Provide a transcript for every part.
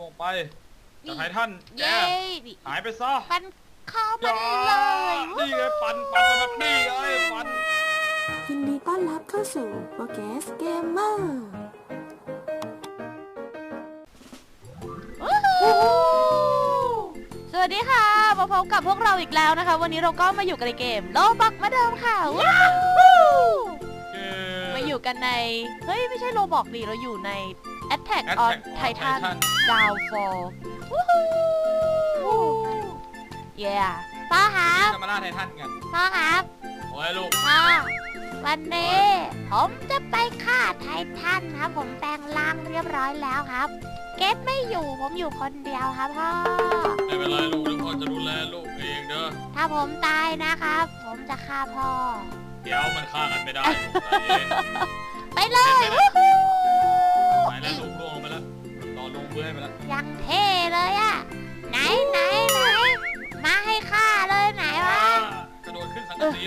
ลงไปจากไททันแกเย้ดิหายไปซะฟันเข้าอมาย่าเลยนี่ไงปันปันปันแบบนี่ไงปันยินดีต้อนรับเข้าสู่โปรแกสเกมเมอร์วู้ฮู้สวัสดีค่ะมาพบกับพวกเราอีกแล้วนะคะ วันนี้เราก็มาอยู่กันในเกมโลบักเหมาเดิมค่ะว้าวมาอยู่กันใน เฮ้ย ไม่ใช่โลบอกดิเราอยู่ใน Attack on Attack on Titan Titan Downfall วู้ฮู้ yeah พ่อครับจะมาล่าไททันกันพ่อครับโอ้ยลูกพ่อวันนี้ผมจะไปฆ่าไททันครับ ผมแปลงร่างเรียบร้อยแล้วครับ เกตไม่อยู่ผมอยู่คนเดียวครับพ่อไม่เป็นไรลูกทุกคนจะดูแลลูกเองเด้อถ้าผมตายนะครับ ผมจะฆ่าพ่อ เดี๋ยวมันฆ่ากันไม่ได้ลูกใจเย็นไปเลย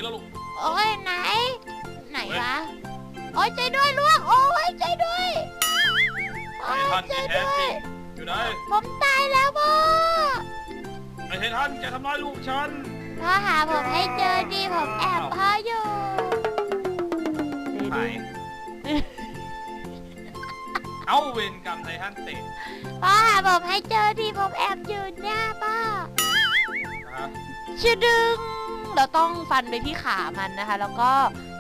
นสังกะสีแล้วลูก โอ้ยไหน ไหนวะ โอ้ยใจด้วยล่วงโอ้ยใจด้วยโอ้ไทยทันใจที่แท้ด้วจริย งอยู่ไหนผมตายแล้วพ่อไอ้ไททันแกทำร้ายลูกฉัน พ่อหาผมให้เจอดีผมแอบพ่ออยู่หายเอาเวรกรรมไททันเตะพ่อหาผมให้เจอดีผมแอบอยู่เนี่ยพ่อนะครับชื่อดึง เราต้องฟันไปที่ขามันนะคะ แล้วก็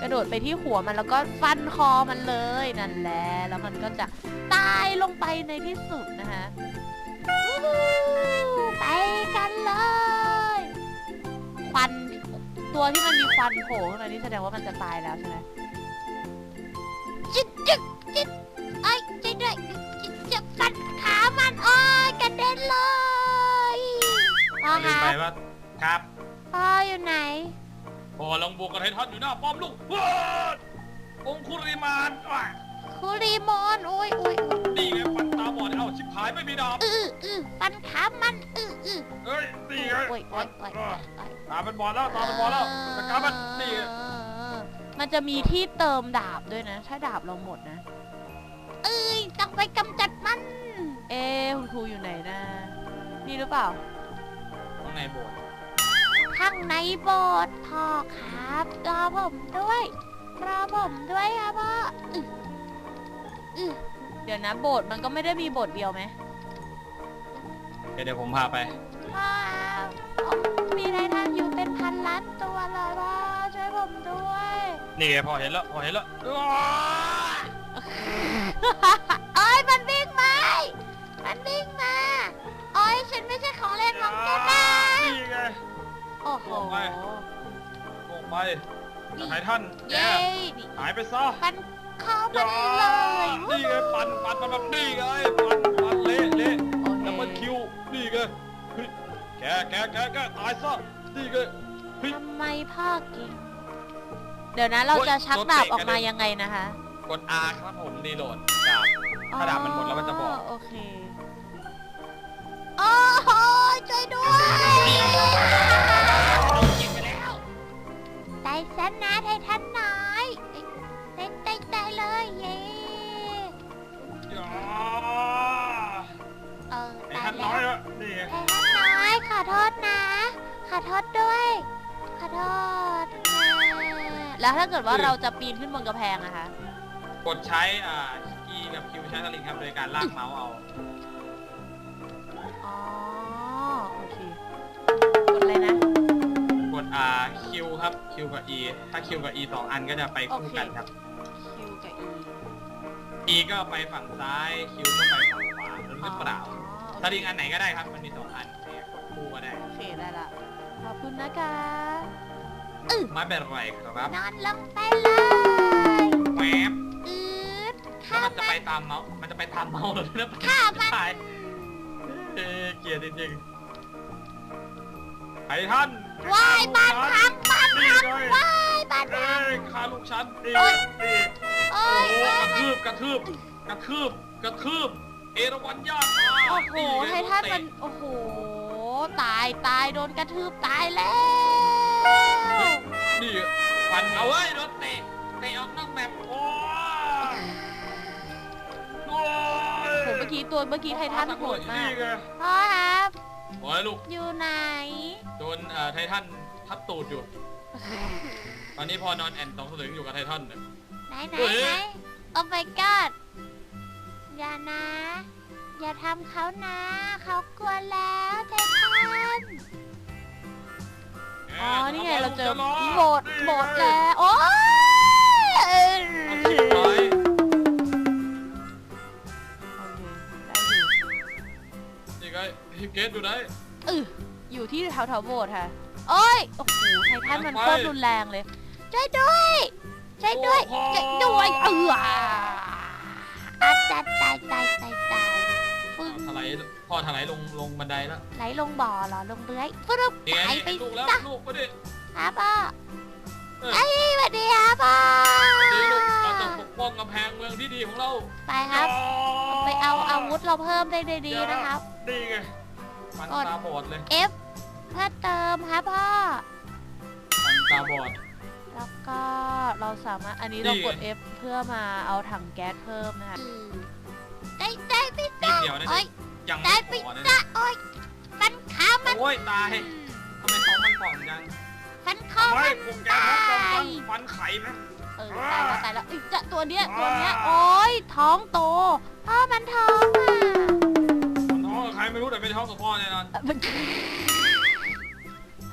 กระโดดไปที่หัวมันแล้วก็ฟันคอมันเลยนั่นแหละแล้วมันก็จะตายลงไปในที่สุดนะคะไปกันเลยควันตัวที่มันมีควันโผล่ขึ้นมานี่แสดงว่ามันจะตายแล้วใช่ไหมจิ๊ดจิ๊ดจิ๊ดไอ้ใจด้วยจิ๊ดจะฟันขามันโอ้ยกระเด็นเลยพ่อครัไปบ ว่าครับ พ่ออยู่ไหน พอลองบวกกับไททันอยู่หน้าป้อมลูกว้าองคุริมานว่ะคุรีมอนโอ้ยโอ้ยโอ้ยนี่ไงฟันตาบอดเอ้าชิบหายไม่มีดาบอืออือฟันขามันอืออือเอ้ยนี่ไงโอ้ยโอ้ยโอ้ยโอ้ยโอ้ยตาเป็นบอดแล้วตาเป็นบอดแล้วจัดการมันนี่ไงมันจะมีที่เติมดาบด้วยนะ ถ้าดาบเราหมดนะ เอ้ยต้องไปกำจัดมัน เอ๊ะคุณครูอยู่ไหนนะ นี่หรือเปล่า ข้างในโบสถ์ ข้างในโบสถ์พ่อครับรอผมด้วยรอผมด้วยครับพ่ออื้ออื้อเดี๋ยวนะโบสถ์มันก็ไม่ได้มีโบสถ์เดียวไหมเดี๋ยวเดี๋ยวผมพาไป พ่อผมมีไททันอยู่เป็นพันล้านตัวเลยพ่อช่วยผมด้วยนี่ไงพอเห็นแล้วพอเห็นแล้วว้าโอ้ยมันวิ่งมามันวิ่งมาโอ้ยฉันไม่ใช่ของเล่นของแกนะ นี่ไง โอ้โหลงไปลงไปจากไททันแกเย้ดิหายไปซะฟันเข้าอมัย่านเลยนี่ไงปันปันปันแบบนี่ไงปันปันเละเละโอเคแล้วมันคิวนี่ไงเฮ้ยแกแกแกแกตายซะนี่ไงเฮ้ย ทำไมพ่อเก่งเดี๋ยวนะเราจะชักดาบออกมายังไงนะคะกด R ครับผมรีโหลดดาบ ถ้าดาบมันหมดแล้วมันจะบอก โอเค โอ้โหช่วยด้วย ซะนะไททันน้อยเต้นเต้นเต้นเลยเย้อย่าเออไอ้ตายท่านแล้น้วอยอะนี่ไงไททันน้อยขอโทษนะ ขอโทษด้วย ขอโทษแล้วถ้าเกิดว่าเราจะปีนขึ้นบนกระแพงนะคะ กดใช้อ่าคีกับคิวใช้สลิงครับโดยการลากเมาส์เอา กด R คิวครับ Q กับ E ถ้า Q กับ E สองอันก็จะไปคู่กันครับ Q กับ E E ก็ไปฝั่งซ้าย Q ก็ไปฝั่งขวาหรือเปล่าอ๋อถ้าลิงอันไหนก็ได้ครับ มันมีสองอันเนี่ยกดคู่ก็ได้โอเคได้ละ ขอบคุณนะคะไม่เป็นไรครับนอนลงไปเลยแวบอืดแล้วข้ามันจะมัไปนตามเมาส์มันจะไปตามเมาส์เลยนะฆ่ามันตายเอ้ยเกลียดจริงๆ ไอ้ท่านว้ายบ้านพังบ้านนี่พังไงว้ายบ้านพัเอ้งยฆ่าลูกฉันนี่โอ๊ยนี่โอ้โอ้ยโหโอ้กระยทืบกระทืบกระทืบกระทืบเอราวัณญาติมาโอ้โหนี่ไทงทันโดมันเตะโอ้โหตายตายโดนกระทืบตายแล้วนี่ฟันเอาเว้ยโดนเตะเตะออกนอกแบบโอ้ยโอ้ยผมเมื่อกี้ตัวเมื่อกี้ไททันโหดมาก นี่ไงพ่อครับโอ้ยลูกอยู่ไหน โดนเอ่อไททันทับตูดอยู่ ตอนนี้พอนอนแอนสองสลึงอยู่กับไททันเนี่ย ไหนไหนเฮ้ย ไหนโอ้ my god อย่านะ อย่าทำเขานะ เขากลัวแล้วไททันอ๋อ นี่ไงเราเจอโหมดโหมดแล้ว โอ้ย ได้อยู่นี่ไงพี่เกตอยู่ไหน เอออยู่ที่แถวแถวๆโบสถ์ค่ะโอ้ยโอ้โหไททันมันไปโคตรรุนแรงเลยช่วยด้วยช่วยด้วยช่วยด้วยเอออาจารย์ตายตายตายตายฟึ่งถลายพ่อถลายลงลงบันไดแล้วไหลลงบ่อเหรอลงเลื้อยฟึ่งนี่ไงตายไปลูกแล้วซะลูกก็ดิครับพ่อเออไอ้ยสวัสดีครับพ่อดีลูกเราต้องปกป้องกำแพงเมืองที่ดีของเรา ไปครับ ไปเอาอาวุธเราเพิ่มได้ดีๆนะครับ ดีไงฟันกดตาบอดเลย F เพื่อเติมครับพ่อ ฟันตาบอด แล้วก็เราสามารถอันนี้นี่เรากดไง F เพื่อมาเอาถังแก๊สเพิ่มนะคะได้ได้พิซนิดซ่าเดียวนะ โอ้ยยังได้ไม่พิซพอนะซ่าโอ้ยฟันขามันโอ้ยตายทำไมท้องมันป่องจังฟันคอไม่มันผมแกท้องป่องจังฟันไข่ไหม เออตายแล้วตายแล้วอีกจะตัวเนี้ยตัวเนี้ยโอ้ยท้องโตพ่อมันท้องอะ รไม่รู้แต่เป็นท้องกับพ่อแน่นอนเอ่อมัน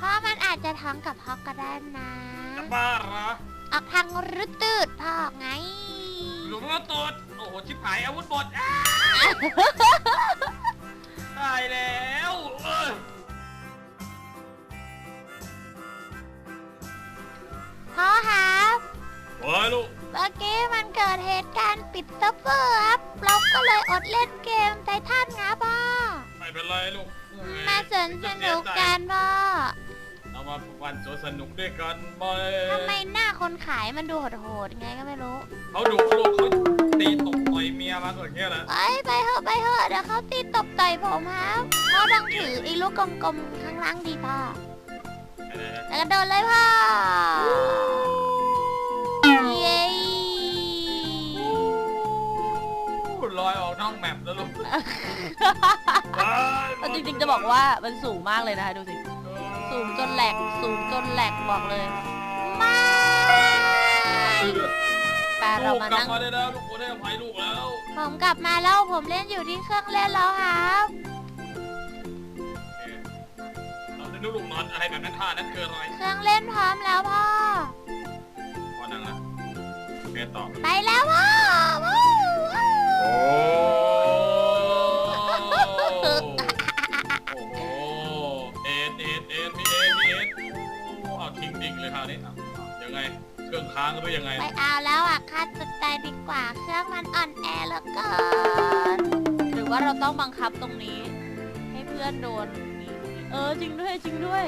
พ่อมันอาจจะท้องกับพ่อก็ได้นะจะบ้าเหรอออกทางรึตืดพ่อไงหลวงพ่อตูดโอ้โหชิบหายอาวุธหมดอ้าตายแล้วเออพ่อครับโอ้ยลูกเมื่อกี้มันเกิดเหตุการณ์ปิดเซิร์ฟเวอร์ครับ เราก็เลยอดเล่นเกมไททันครับพ่อไม่ เป็นไรลูกเอ้ยมาสนสนุกกันพ่อเรามาวันสวนสนุกด้วยกันไหมทำไมหน้าคนขายมันดูโหดๆไงก็ไม่รู้เขาดุลูกเขาตีตกต่อยเมียมาก่อนเงี้ยนะไปไปเถอะไปเถอะเดี๋ยวเขาตีตบต่อยผมครับพ่อต้องถือไอ้ลูกกลมๆข้างล่างดีพ่อแล้วก็โดนเลยพ่อ อยออกนอกแมปแล้วลูกเอาจริงๆจะบอกว่ามันสูงมากเลยนะคะดูสิ สูงจนแหลก สูงจนแหลกบอกเลย ไม่ไปเราลูกมากลับนั่งมาได้แล้วลูกคนให้อภัยลูกแล้ว ผมกลับมาแล้วผมเล่นอยู่ที่เครื่องเล่นแล้วครับเราจะดูลูกนอนอะไรแบบนั้นท่านั้นคืออะไรเครื่องเล่นพร้อมแล้วพ่อพอนั่งนะโอเคต่อไปแล้วพ่อวู้วู้ โอ้โหเอ็นเอ็นเอ็นมีเอ็นมีเอ็นโอ้เอาทิ้งดิ่งเลยคราวนี้อะยังไง เครื่องค้างหรือยังไง ไม่เอาแล้วอะฆ่าตัวตายดีกว่า เครื่องมันอ่อนแอเหลือเกิน หรือว่าเราต้องบังคับตรงนี้ ให้เพื่อนโดน เออจริงด้วยจริงด้วย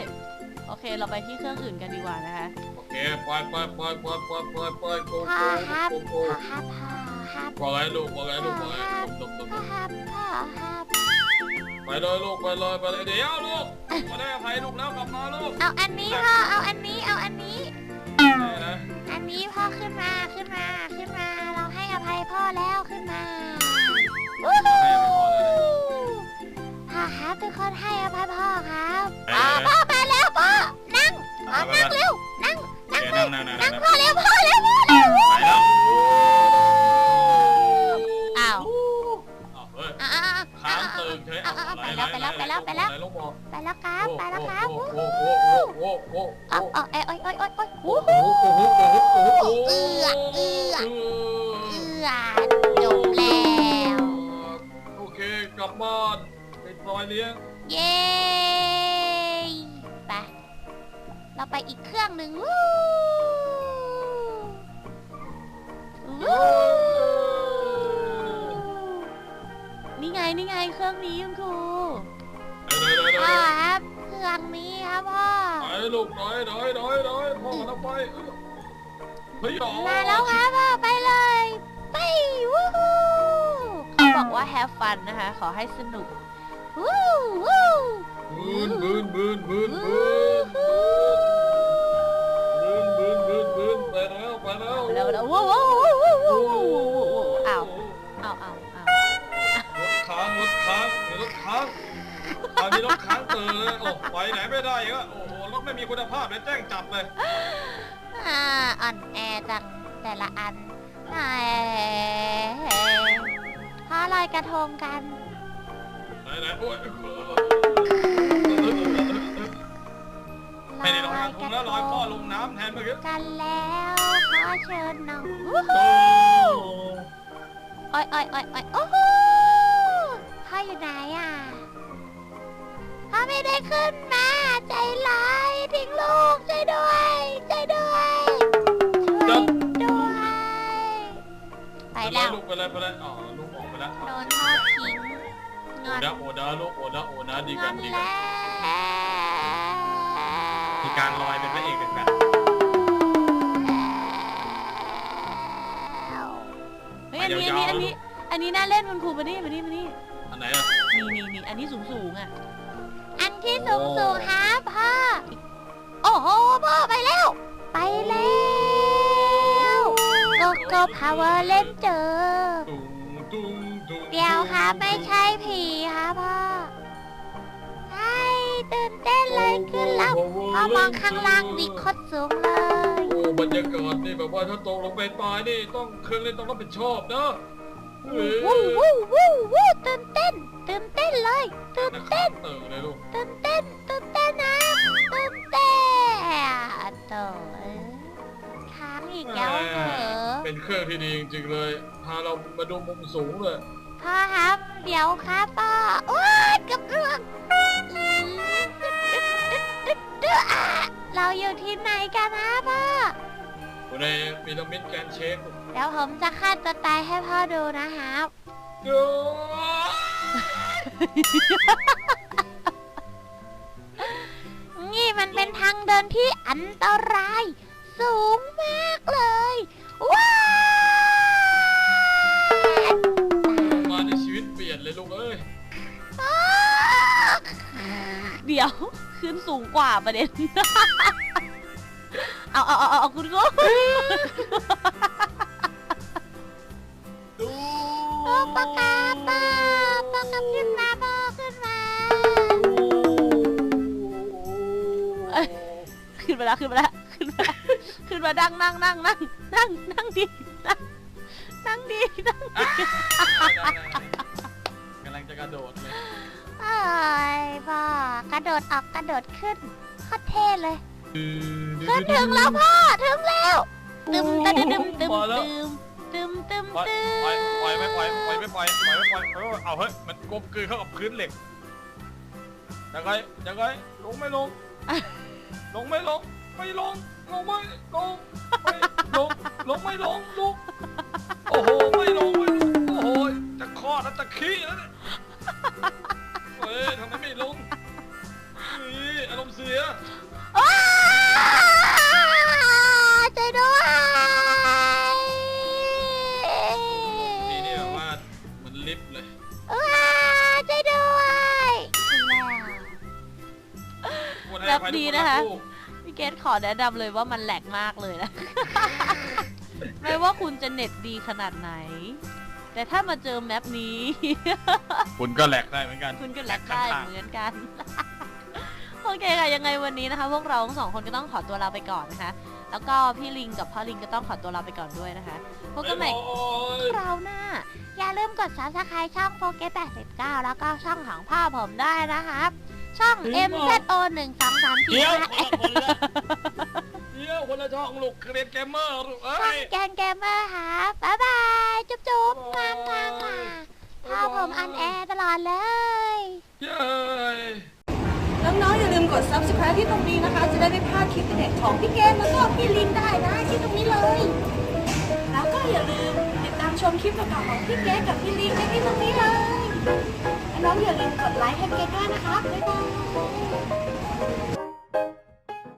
โอเคเราไปที่เครื่องอื่นกันดีกว่านะคะ โอเคปล่อยปล่อยปล่อยปล่อยปล่อยปล่อยปล่อยโกพ่อโก้ครับโกโก้พ่อครับพ่อ ครับว่าไงลูกว่าไงลูกว่าไงตบตบตพ่อบครับพ่อครับไปเลยลูกไปเลยไปเลยเดี๋ยวลูกมาได้อภัยลูกแล้วกลับมาลูกเอาอันนี้พ่อเอาอันนี้เอาอันนี้นี่นะอันนี้พ่อขึ้นมาขึ้นมาขึ้นมา เราให้อภัยพ่อแล้วขึ้นมาวู้ฮู้พ่อครับทุกคนให้อภัยพ่อครับอ่าพ่อมาแล้วพ่อนั่งพ่อนั่งเร็วนั่งโอนั่งเคเลนั่ยงนั่งนั่งนั่นั่งงพ่อเร็วพ่อเร็วพ่อเร็ว ไปแล้วไปแล้วไปแล้วไหนลูกบอกไปแล้วครับไปแล้วครับโอ้วู้โหฮู้โอ้โหโอ้โหโอ้โหเอ๋อาเอ้ยเอ้ยเอ้ยเอ้ยเอ้ยวู้โอ้ฮู้โหโอ้โหโอ้โหโอ้โหเอื้อเอื้อเอเอื้อจบแล้วโอเคกลับบ้านไปซอยเลี้ยงเย้ไปเราไปอีกเครื่องหนึ่งวู้วู้นี่ไงนี่ไงเครื่องนี้คุณ ลูกหน่อยหน่อยหน่อยหน่อยพ่อมาทำไมเฮ้ยหรอมาแล้วครับพ่อไปเลย ไปวู้ฮู้เขาบอกว่า have fun นะคะ ขอให้สนุกวู้วู้บืนบืนบืนบืนวู้บืนฮู้บืนบืนบืนไปแล้วไปแล้วแล้วแล้ววู้วู้ ตอนนี้รถค้างเตือนเลยโอ้ไปไหนไม่ได้อีกอะโอ้โหรถไม่มีคุณภาพเลยแจ้งจับเลยอ่าอ่อนแอจังแต่ละอันแหมพาลอยกระทงกันไหนไหนโอ้ยไม่ได้ลอยกระทงแล้วลอยพ่อลงน้ำแทนเมื่อกี้กันแล้วขอเชิญน้องโอ้อ้อยอ้อยอ้อยอ้อยโอ้โไม่ได้ขึ้นมา ใจร้ายทิ้งลูกใจด้วยใจด้วยช่วยด้วย ไปแล้ว ลูกไปเลยไปเลยอ๋อลูกออกไปแล้วโดนพ่อทิ้งงอนโอดาโอดาลูกโอดาโอดาดีงกัอนนดีกันแล้วมีการลอยเป็นพระเอกเป็นกันเฮ้ยอันนี้อันนี้อันนี้อันนี้น่าเล่นคุณครูมานี่มานี่มานี่อันไหนอะนี่นี่นี่อันนี้สูงสูงอะ อันที่สูงสูงฮะพ่อ โอ้โหพ่อไปแล้ว ไปแล้วโกโก้พาวเวอร์เล่นเจอ เดี๋ยวครับไม่ใช่ผีครับพ่อใช่ตื่นเต้นเลยขึ้นแล้วพอมองข้างล่างวิโคตรสูงเลย โอ้บรรยากาศนี่แบบว่าถ้าตกลงไปตายนี่ต้องเครื่องเล่นต้องรับผิดชอบนะเฮ้ย วู้วู้วู้วู้ตื่นเต้นตื่นเต้นเลยตื่นเต้นตื่นเลยลูกตื่นเต้นตื่นเต้นนะตื่นเต้นโถ่เอ้ยค้างอีกแล้วเหรอเป็นเครื่องที่ดีจริงๆเลยพาเรามาดูมุมสูงเลยพ่อครับ เดี๋ยวครับพ่อโอ้ยกับเรื่องเราอยู่ที่ไหนกันนะพ่ออยู่ ในพีระมิดแกรนด์เช็คเดี๋ยวผมจะฆ่าตัวตายให้พ่อดูนะครับโย่นี่มันเป็นทางเดินที่อันตราย สูงมากเลย ว้าวมาในชีวิตเปลี่ยนเลยลูกเอ้ย เดี๋ยว ขึ้นสูงกว่าประเด็น เอาเอาเอาเอาคุณก็ดูโอ้ปากกาป้าปากกาขึ้นมาป้าขึ้นมา เอ้ย ขึ้นมาแล้วขึ้นมาแล้วขึ้นมาแล้วขึ้นมาดังนั่งนั่งนั่งนั่งนั่งดีนั่งนั่งดีนั่งกำลังจะกระโดดเลย เอ้ยพ่อกระโดดออกกระโดดขึ้นโคตรเท่เลย ขึ้นถึงแล้วพ่อถึงแล้วตึมตึมตึมตึมพอแล้วตึมตึมปล่อยตึมปล่อยปล่อยไม่ปล่อยปล่อยไม่ปล่อยปล่อยไม่ปล่อยเออเอาเฮ้ยมันกลมกลืนเข้ากับพื้นเหล็กยังไงยังไงลงไม่ลง ลงไม่ลงไม่ลงลงไม่ลงไม่ลงลงไม่ลงลุกโอ้โหไม่ลงไม่ลงโอ้โหจะคลอดแล้วจะขี้แล้วเนี่ยเฮ้ยทำไมไม่ลงนี่อารมณ์เสีย นี้นนะคะลูกพี่เกดขอแนะนำเลยว่ามันแหลกมากเลยนะ ไม่ว่าคุณจะเน็ตดีขนาดไหน แต่ถ้ามาเจอแมปนี้ คุณก็แหลกได้เหมือนกันคุณก็แหลกได้เหมือนกัน โอเคค่ะยังไงวันนี้นะคะ พวกเราทั้งสองคนก็ต้องขอตัวลาไปก่อนนะคะ แล้วก็พี่ลิงกับพ่อลิงก็ต้องขอตัวลาไปก่อนด้วยนะคะพบกันใหม่โอ้ยคราวหน้า อย่าลืมกด subscribe ช่องโฟเกต89แล้วก็ช่องของพ่อผมได้นะครับ ช่อง MZO 1 2 3เดี๋ยว4คนละคนละเดี๋ยวคนละช่องลูกเรียนเกมเมอร์ลูกเอ้ช่องยแกนเกมเมอร์ครับบ๊ายบาย จุ๊บจุ๊บงางงางงาพ่อผมอันแอร์ตลอดเลย เย้ย น้องๆอย่าลืมกด subscribe ที่ตรงนี้นะคะ จะได้ไม่พลาดคลิปเด็ดของพี่เกมแล้วก็พี่ลินได้นะที่ตรงนี้เลย แล้วก็อย่าลืมติดตามชมคลิปเก่าๆของพี่เกมกับพี่ลินได้ที่ตรงนี้เลยและ น้องอย่าลืมกดไลค์ให้เกมด้วยนะคะ บ๊ายบาย